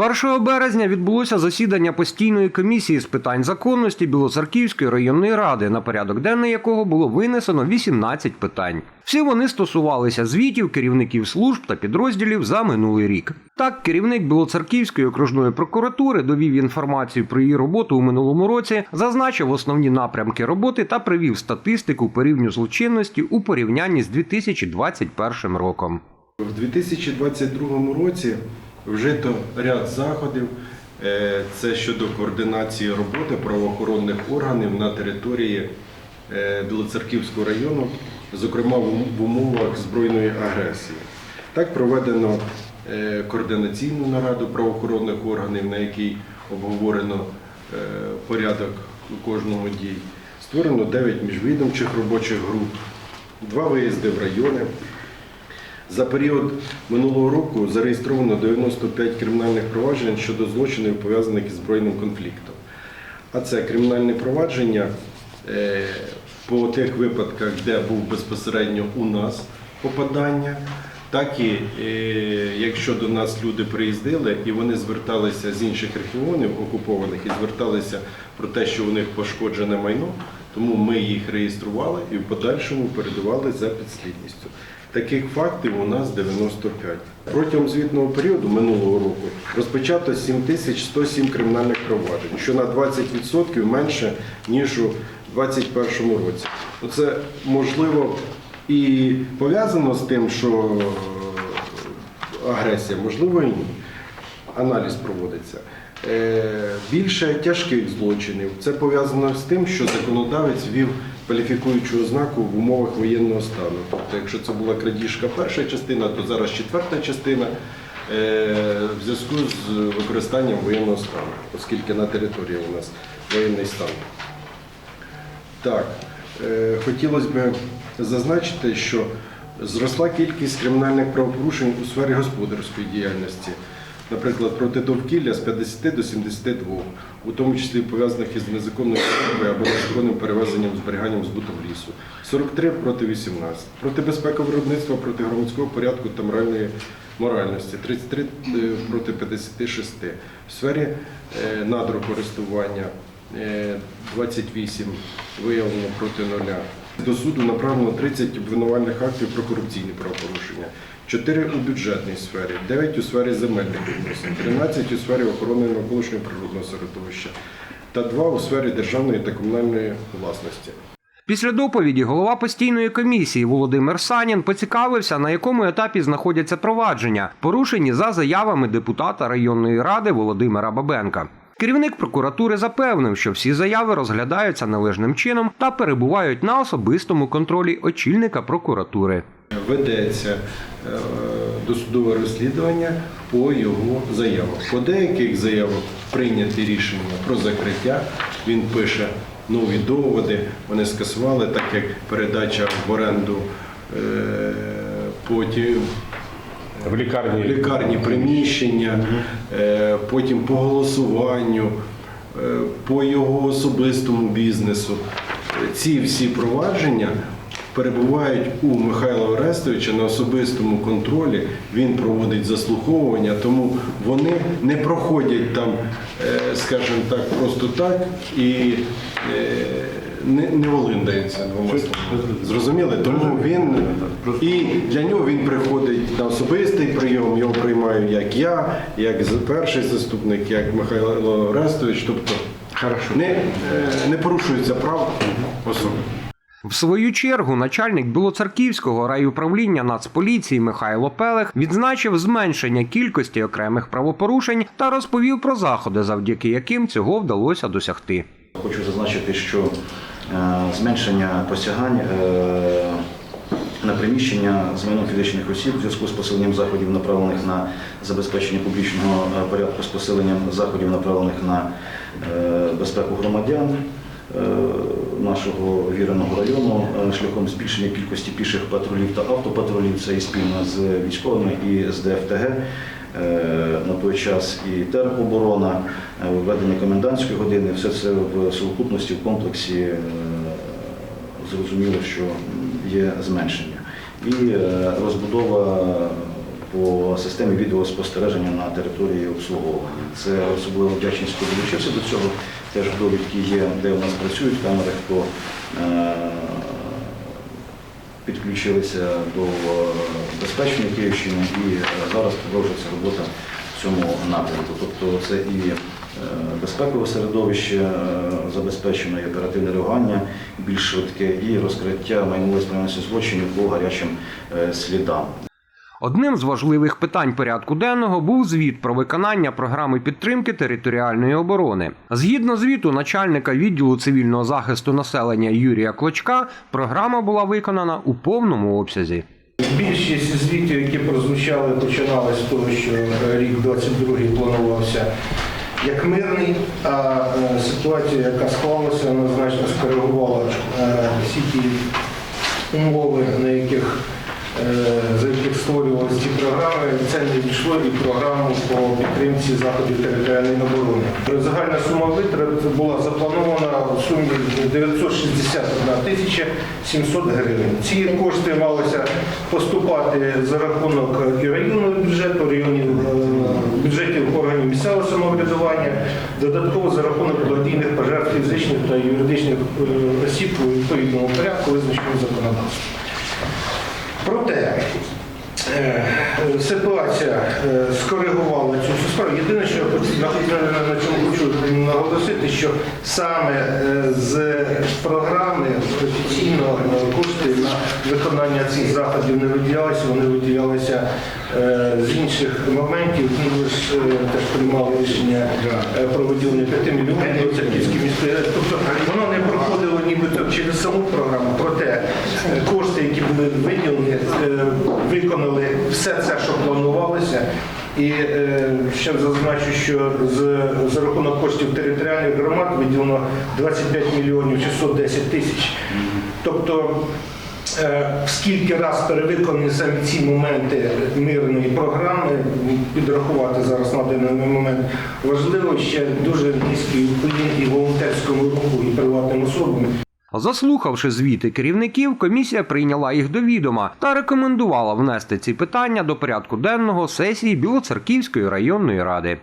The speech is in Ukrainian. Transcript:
1 березня відбулося засідання постійної комісії з питань законності Білоцерківської районної ради, на порядок денний якого було винесено 18 питань. Всі вони стосувалися звітів керівників служб та підрозділів за минулий рік. Так, керівник Білоцерківської окружної прокуратури довів інформацію про її роботу у минулому році, зазначив основні напрямки роботи та привів статистику по рівню злочинності у порівнянні з 2021 роком. В 2022 році вжито ряд заходів. Е, Це щодо координації роботи правоохоронних органів на території е, Білоцерківського району, зокрема в умовах збройної агресії. Так проведено е, координаційну нараду правоохоронних органів, на якій обговорено порядок у кожному дій. Створено 9 міжвідомчих робочих груп, два виїзди в райони. За період минулого року зареєстровано 95 кримінальних проваджень щодо злочинів, пов'язаних із збройним конфліктом. А це кримінальне провадження е, по тих випадках, де був безпосередньо у нас попадання, так і е, якщо до нас люди приїздили і вони зверталися з інших регіонів окупованих і зверталися про те, що у них пошкоджене майно, тому ми їх реєстрували і в подальшому передавали за підслідністю. Таких фактів у нас 95. Протягом звітного періоду минулого року розпочато 7107 кримінальних проваджень, що на 20% менше, ніж у 2021 році. Це можливо і пов'язано з тим, що е, агресія, можливо і ні. Аналіз проводиться. Е, Більше тяжких злочинів. Це пов'язано з тим, що законодавець ввів кваліфікуючу ознаку в умовах воєнного стану. Тобто, якщо це була крадіжка перша частина, то зараз четверта частина е, в зв'язку з використанням воєнного стану, оскільки на території у нас воєнний стан. Так, е, хотілося б зазначити, що зросла кількість кримінальних правопорушень у сфері господарської діяльності, наприклад, проти довкілля з 50 до 72, у тому числі пов'язаних із незаконною торгівлею або незаконним перевезенням, зберіганням збутом лісу, 43 проти 18, проти безпеки виробництва, проти громадського порядку та моральної моральності, 33 е, проти 56, в сфері е, надрокористування Е, 28 виявлено проти нуля. До суду направлено 30 обвинувальних актів про корупційні правопорушення, 4 у бюджетній сфері, 9 у сфері земельних відносин, 13 у сфері охорони навколишнього природного середовища та 2 у сфері державної та комунальної власності. Після доповіді голова постійної комісії Володимир Санін поцікавився, на якому етапі знаходяться провадження, порушені за заявами депутата районної ради Володимира Бабенка. Керівник прокуратури запевнив, що всі заяви розглядаються належним чином та перебувають на особистому контролі очільника прокуратури. Ведеться е, досудове розслідування по його заявах. По деяких заявах прийняті рішення про закриття. Він пише нові доводи. Вони скасували, так як передача в оренду е, потім В лікарні. лікарні приміщення, е, потім по голосуванню, по його особистому бізнесу. Ці всі провадження перебувають у Михайла Орестовича на особистому контролі. Він проводить заслуховування, тому вони не проходять там, е, скажімо так, просто так і е, не, не олиндаються. Зрозуміли? Тому він і для нього він приходить на особистий прийом, його приймаю як я, як перший заступник, як Михайло Орестович. Тобто не, е, не порушується прав особи. В свою чергу начальник Білоцерківського райуправління Нацполіції Михайло Пелех відзначив зменшення кількості окремих правопорушень та розповів про заходи, завдяки яким цього вдалося досягти. Хочу зазначити, що е, зменшення посягань е, на приміщення з фізичних осіб в зв'язку з посиленням заходів, направлених на забезпечення публічного е, порядку, з посиленням заходів, направлених на безпеку громадян нашого віреного району е, шляхом збільшення кількості піших патрулів та автопатрулів. Це і спільно з військовими і з ДФТГ. Е, На той час і тероборона, е, введення комендантської години, все це в сукупності, в комплексі е, зрозуміло, що є зменшення. І е, розбудова по системі відеоспостереження на території обслуговування. Це особливо вдячність, хто до цього. Теж довідки є, де у нас працюють камери, хто е, підключилися до е, безпечної Київщини і е, зараз продовжується робота в цьому напрямку. Тобто це і безпекове середовище забезпечено, і оперативне реагування більш швидке, і розкриття майнової справності злочинів по гарячим слідам. Одним з важливих питань порядку денного був звіт про виконання програми підтримки територіальної оборони. Згідно звіту начальника відділу цивільного захисту населення Юрія Клочка, програма була виконана у повному обсязі. Більшість звітів, які прозвучали, починали з того, що рік 22-й планувався як мирний, а е, ситуація, яка склалася, однозначно скоригувала е, всі ті умови, на яких створювалися ці програми, це не війшло і програму по підтримці заходів територіальної оборони. Загальна сума витрат була запланована в сумі 961 тисяча 700 гривень. Ці кошти малися поступати за рахунок і районного бюджету, районів, е, бюджетів органів місцевого самоврядування, додатково за рахунок благодійних пожертв фізичних та юридичних е, осіб у відповідному порядку, визначеному законодавством. Проте е, ситуація е, скоригувала цю справу. Єдине, що я хочу- на, чому хочу наголосити, що саме е, з програми офіційно кошти на виконання цих заходів не виділялися, вони виділялися з інших моментів. Ну, ви ж е, теж приймали рішення е, про виділення 5 мільйонів до міської ради. Тобто воно не проходило нібито через саму програму, проте е, кошти, які були виділені, е, виконали все це, що планувалося. І е, ще зазначу, що з, за рахунок коштів територіальних громад виділено 25 мільйонів 610 тисяч. Тобто Е, Скільки раз перевиконані саме ці моменти мирної програми, підрахувати зараз на даний момент важливо ще дуже низький уклін і волонтерському руху, і приватним особам. Заслухавши звіти керівників, комісія прийняла їх до відома та рекомендувала внести ці питання до порядку денного сесії Білоцерківської районної ради.